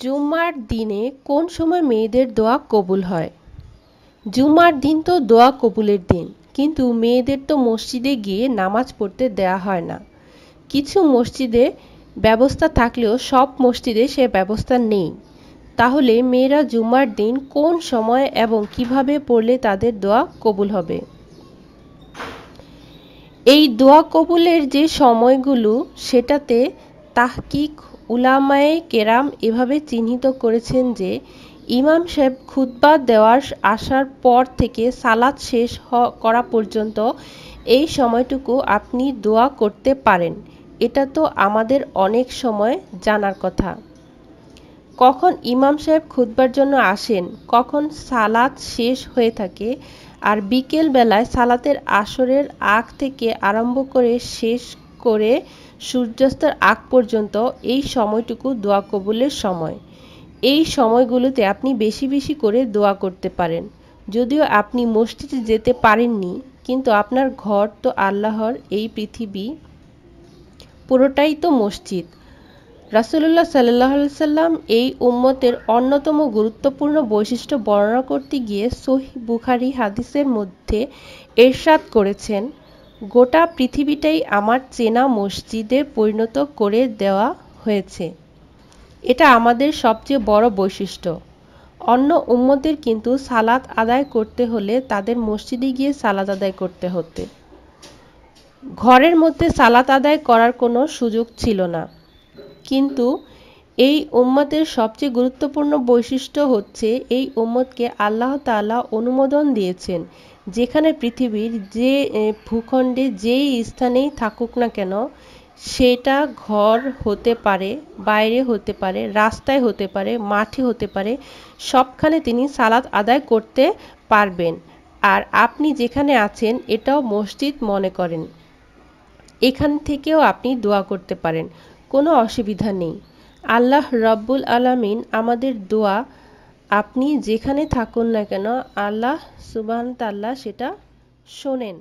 জুম্মার দিনে কোন সময় মেয়েদের দোয়া কবুল হয়? জুম্মার দিন তো দোয়া কবুলের দিন, কিন্তু মেয়েদের তো মসজিদে গিয়ে নামাজ পড়তে দেয়া হয় না। কিছু মসজিদে ব্যবস্থা থাকলেও সব মসজিদে সে ব্যবস্থা নেই। তাহলে মেয়েরা জুম্মার দিন কোন সময় এবং কীভাবে পড়লে তাদের দোয়া কবুল হবে? এই দোয়া কবুলের যে সময়গুলো, সেটাতে তাহকিক উলামায়ে কেরাম এভাবে চিহ্নিত করেছেন যে, ইমাম সাহেব খুতবা দেওয়ার আসার পর থেকে সালাত শেষ করা পর্যন্ত এই সময়টুকু আপনি দোয়া করতে পারেন। এটা তো আমাদের অনেক সময় জানার কথা। কখন ইমাম সাহেব খুতবার জন্য আসেন, কখন সালাত শেষ হয়ে থাকে, আর বিকেল বেলায় সালাতের আসরের আগ থেকে আরম্ভ করে শেষ করে সূর্যাস্তের আগ পর্যন্ত এই সময়টুকু দোয়া কবুলের সময়। এই সময়গুলোতে আপনি বেশি বেশি করে দোয়া করতে পারেন। যদিও আপনি মসজিদে যেতে পারেননি, কিন্তু আপনার ঘর তো আল্লাহর, এই পৃথিবী পুরোটাই তো মসজিদ। রাসুল্লাহ সাল্লাহ সাল্লাম এই উম্মতের অন্যতম গুরুত্বপূর্ণ বৈশিষ্ট্য বর্ণনা করতে গিয়ে সহি বুখারি হাদিসের মধ্যে এরশাদ করেছেন গোটা পৃথিবীটাই আমার চেনা মসজিদে পরিণত করে দেওয়া হয়েছে। এটা আমাদের সবচেয়ে বড় বৈশিষ্ট্য। অন্য উম্মদের কিন্তু সালাত আদায় করতে হলে তাদের মসজিদে গিয়ে সালাত আদায় করতে হতে। ঘরের মধ্যে সালাত আদায় করার কোনো সুযোগ ছিল না। কিন্তু এই উম্মতের সবচেয়ে গুরুত্বপূর্ণ বৈশিষ্ট্য হচ্ছে এই উম্মতকে আল্লাহ তালা অনুমোদন দিয়েছেন। যেখানে পৃথিবীর যে ভূখণ্ডে যেই স্থানেই থাকুক না কেন, সেটা ঘর হতে পারে, বাইরে হতে পারে, রাস্তায় হতে পারে, মাঠে হতে পারে, সবখানে তিনি সালাত আদায় করতে পারবেন। আর আপনি যেখানে আছেন, এটাও মসজিদ মনে করেন। এখান থেকেও আপনি দোয়া করতে পারেন। কোনো অসুবিধা নেই। আল্লাহ রব্বুল আলামিন আমাদের দোয়া, আপনি যেখানে থাকুন না কেন, আল্লাহ সুবাহ তাল্লাহ সেটা শোনেন।